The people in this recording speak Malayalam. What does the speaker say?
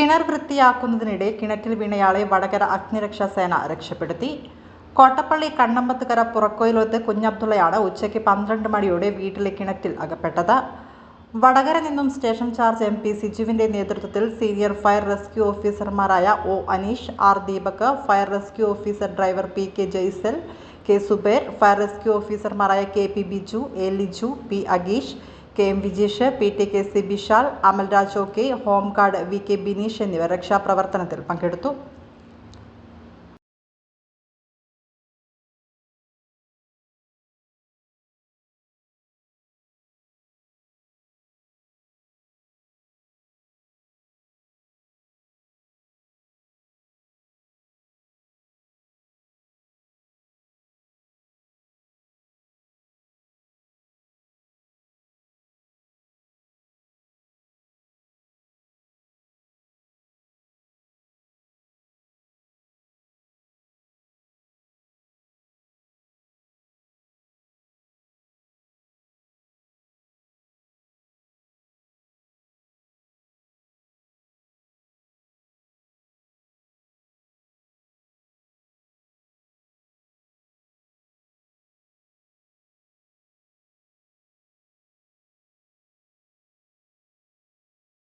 കിണർ വൃത്തിയാക്കുന്നതിനിടെ കിണറ്റിൽ വീണയാളെ വടകര അഗ്നിരക്ഷാ സേന രക്ഷപ്പെടുത്തി. കോട്ടപ്പള്ളി കണ്ണമ്പത്തുകര പുറക്കോയിലോത്ത് കുഞ്ഞബ്ദുള്ളയാണ് ഉച്ചയ്ക്ക് പന്ത്രണ്ട് മണിയോടെ വീട്ടിലെ കിണറ്റിൽ അകപ്പെട്ടത്. വടകര നിന്നും സ്റ്റേഷൻ ചാർജ് എം പി സിജുവിന്റെ നേതൃത്വത്തിൽ സീനിയർ ഫയർ റെസ്ക്യൂ ഓഫീസർമാരായ O Aneesh R Deepak fire rescue officer driver P K Jaisal K Zuber fire rescue ഓഫീസർമാരായ K P Biju A Liju P Ageesh K M Vijeesh P T K C Vishal O K home guard V K Bineesh എന്നിവർ രക്ഷാപ്രവർത്തനത്തിൽ പങ്കെടുത്തു.